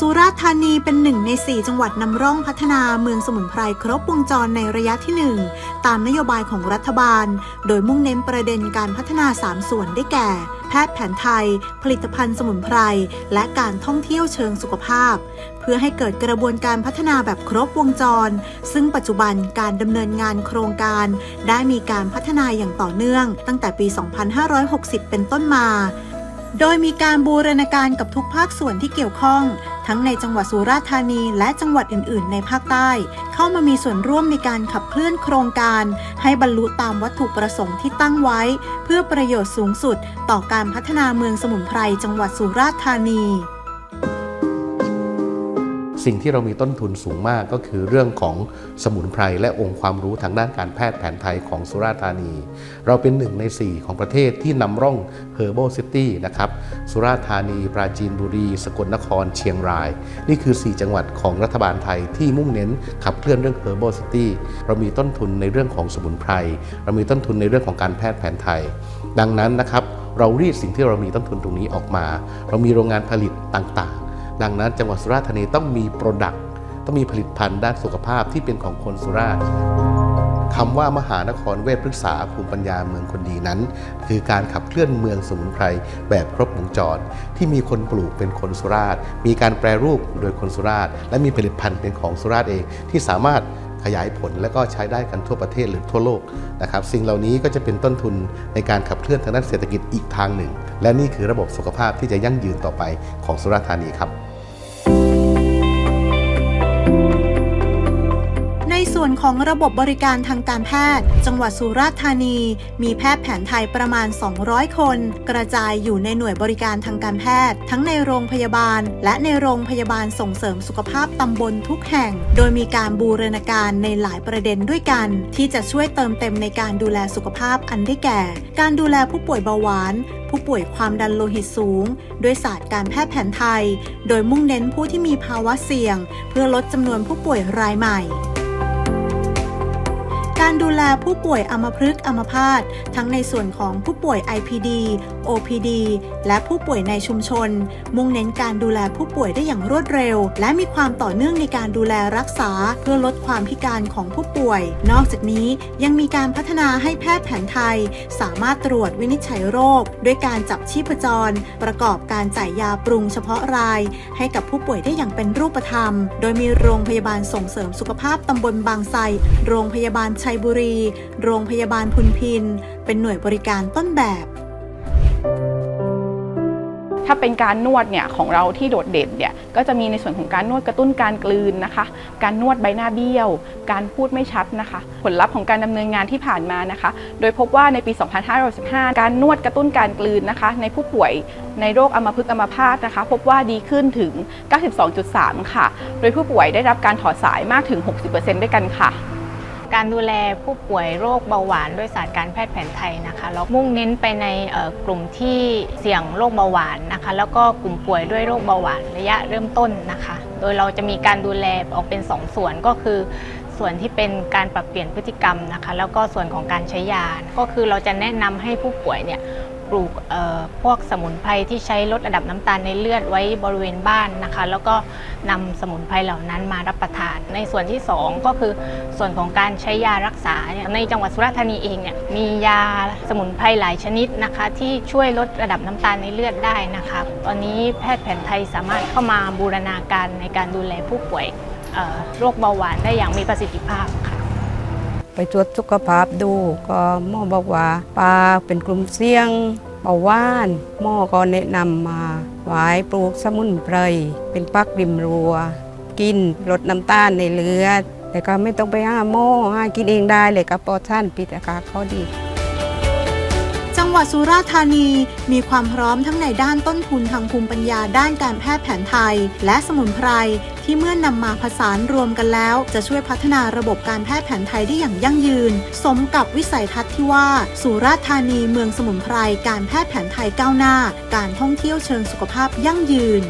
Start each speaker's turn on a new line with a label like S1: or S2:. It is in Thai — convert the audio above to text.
S1: สุราษฎร์ธานีเป็นหนึ่งใน 4 จังหวัดนำร่องพัฒนาเมืองสมุนไพรครบวงจรในระยะที่ 1 ตามนโยบายของรัฐบาล โดยมุ่งเน้นประเด็นการพัฒนา 3 ส่วนได้แก่ แพทย์แผนไทย ผลิตภัณฑ์สมุนไพร และการท่องเที่ยวเชิงสุขภาพ เพื่อให้เกิดกระบวนการพัฒนาแบบครบวงจร ซึ่งปัจจุบันการดำเนินงานโครงการ ได้มีการพัฒนาอย่างต่อเนื่อง ตั้งแต่ปี 2560 เป็นต้นมาโดยมีการบูรณาการกับทุกภาคส่วนที่เกี่ยวข้อง ทั้งในจังหวัดสุราษฎร์ธานี และจังหวัดอื่น ๆ ในภาคใต้ เข้ามามีส่วนร่วมในการขับเคลื่อนโครงการ ให้บรรลุตามวัตถุประสงค์ที่ตั้งไว้ เพื่อประโยชน์สูงสุด ต่อการพัฒนาเมืองสมุนไพรจังหวัดสุราษฎร์ธานี
S2: สิ่งที่เรามีต้นทุนสูงมากก็คือเรื่องของสมุนไพรและองค์ความรู้ทางด้านการแพทย์แผนไทยของสุราษฎร์ธานี เราเป็นหนึ่งใน 4 ของประเทศที่นำร่อง Herbal City นะครับสุราษฎร์ธานี ปราจีนบุรี สกลนคร เชียงราย นี่คือ 4 จังหวัดของรัฐบาลไทยที่มุ่งเน้นขับเคลื่อนเรื่อง Herbal City เรามีต้นทุนในเรื่องของสมุนไพรเรามีต้นทุนในเรื่องของการแพทย์แผนไทย ดังนั้นนะครับเรารีดสิ่งที่เรามีต้นทุนตรงนี้ออกมา เรามีโรงงานผลิตต่างๆ ดังนั้นจังหวัดสุราษฎร์ธานีต้องมีโปรดักต์ต้องมีผลิตภัณฑ์ด้านสุขภาพที่เป็นของคนสุราษฎร์คำว่ามหานครเวชพฤกษาภูมิปัญญาเมืองคนดีนั้น คือการขับเคลื่อนเมืองสมุนไพรแบบครบวงจร ที่มีคนปลูกเป็นคนสุราษฎร์มีการแปรรูปโดยคนสุราษฎร์และมีผลิตภัณฑ์เป็นของสุราษฎร์เอง ที่สามารถขยายผลและก็ใช้ได้กันทั่วประเทศหรือทั่วโลกนะครับสิ่งเหล่านี้ก็จะเป็นต้นทุนในการขับเคลื่อนทางด้านเศรษฐกิจอีกทางหนึ่ง และนี่คือระบบสุขภาพที่จะยั่งยืนต่อไปของสุราษฎร์ธานีครับ
S1: ส่วนของระบบบริการทางการแพทย์ จังหวัดสุราษฎร์ธานี มีแพทย์แผนไทยประมาณ 200 คน กระจายอยู่ในหน่วยบริการทางการแพทย์ ทั้งในโรงพยาบาล และในโรงพยาบาลส่งเสริมสุขภาพตำบลทุกแห่ง โดยมีการบูรณาการในหลายประเด็นด้วยกัน ที่จะช่วยเติมเต็มในการดูแลสุขภาพอันได้แก่ การดูแลผู้ป่วยเบาหวาน ผู้ป่วยความดันโลหิตสูง ด้วยศาสตร์การแพทย์แผนไทย โดยมุ่งเน้นผู้ที่มีภาวะเสี่ยง เพื่อลดจำนวนผู้ป่วยรายใหม่ การดูแลผู้ป่วยอัมพฤกษ์อัมพาตทั้งในส่วนของผู้ป่วย IPD OPD และผู้ป่วยในชุมชน มุ่งเน้นการดูแลผู้ป่วยได้อย่างรวดเร็ว และมีความต่อเนื่องในการดูแลรักษาเพื่อลดความพิการของผู้ป่วย นอกจากนี้ยังมีการพัฒนาให้แพทย์แผนไทย สามารถตรวจวินิจฉัยโรค ด้วยการจับชีพจร ประกอบการจ่ายยาปรุงเฉพาะราย ให้กับผู้ป่วยได้อย่างเป็นรูปธรรม โดยมีโรงพยาบาลส่งเสริมสุขภาพตำบลบางไทรโรงพยาบาลชัยบุรี โรงพยาบาลพุนพิน เป็นหน่วยบริการต้นแบบ
S3: ถ้าเป็นการนวดเนี่ยของเราที่โดดเด่นเนี่ยก็จะมีในส่วนของการนวดกระตุ้นการกลืนนะคะ การนวดใบหน้าเบี้ยว การพูดไม่ชัดนะคะ ผลลัพธ์ของการดำเนินงานที่ผ่านมานะคะ โดยพบว่าในปี 2515 การนวดกระตุ้นการกลืนนะคะ ในผู้ป่วยในโรคอัมพฤกษ์อัมพาตนะคะ พบว่าดีขึ้นถึง 92.3 ค่ะ โดยผู้ป่วยได้รับการถอดสายมากถึง 60%ด้วยกันค่ะ
S4: การดูแลผู้ป่วยโรคเบาหวานด้วยศาสตร์การแพทย์แผนไทยนะคะเรามุ่งเน้นไปในกลุ่มที่เสี่ยงโรคเบาหวานนะคะ แล้วก็กลุ่มป่วยด้วยโรคเบาหวานระยะเริ่มต้นนะคะ โดยเราจะมีการดูแลออกเป็น 2 ส่วนก็คือ ส่วนที่เป็นการปรับเปลี่ยนพฤติกรรมนะคะ แล้วก็ส่วนของการใช้ยา ก็คือเราจะแนะนำให้ผู้ป่วยเนี่ย ปลูกพวกสมุนไพรที่ใช้ลดระดับน้ำตาลในเลือดไว้บริเวณบ้านนะคะ แล้วก็นำสมุนไพรเหล่านั้นมารับประทาน ในส่วนที่ 2 ก็คือส่วนของการใช้ยารักษา ในจังหวัดสุราษฎร์ธานีเองเนี่ยมียาสมุนไพรหลายชนิดนะคะ ที่ช่วยลดระดับน้ำตาลในเลือดได้นะคะ ตอนนี้แพทย์แผนไทยสามารถเข้ามาบูรณาการในการดูแลผู้ป่วยโรคเบาหวานได้อย่างมีประสิทธิภาพ
S5: ไปตรวจสุขภาพดู ก็หมอบอกว่าปลาเป็นกลุ่มเสี่ยงเบาหวานหมอก็แนะนำมาไว้ปลูกสมุนไพรเป็นปักริมรัว กินลดน้ำตาลในเลือดแต่ก็ไม่ต้องไปหาหมอหากินเองได้เลยกับปอท่านปิดอาการเขาดี
S1: หวัดสุราษฎร์ธานีมีความพร้อมทั้งในด้านต้นทุนทางภูมิปัญญาด้านการแพทย์แผนไทย และสมุนไพรที่เมื่อนนำมาผสานรวมกันแล้ว จะช่วยพัฒนาระบบการแพทย์แผนไทยได้อย่างยั่งยืน สมกับวิสัยทัศน์ที่ว่า สุราษฎร์ธานีเมืองสมุนไพรการแพทย์แผนไทยก้าวหน้า การท่องเที่ยวเชิงสุขภาพยั่งยืน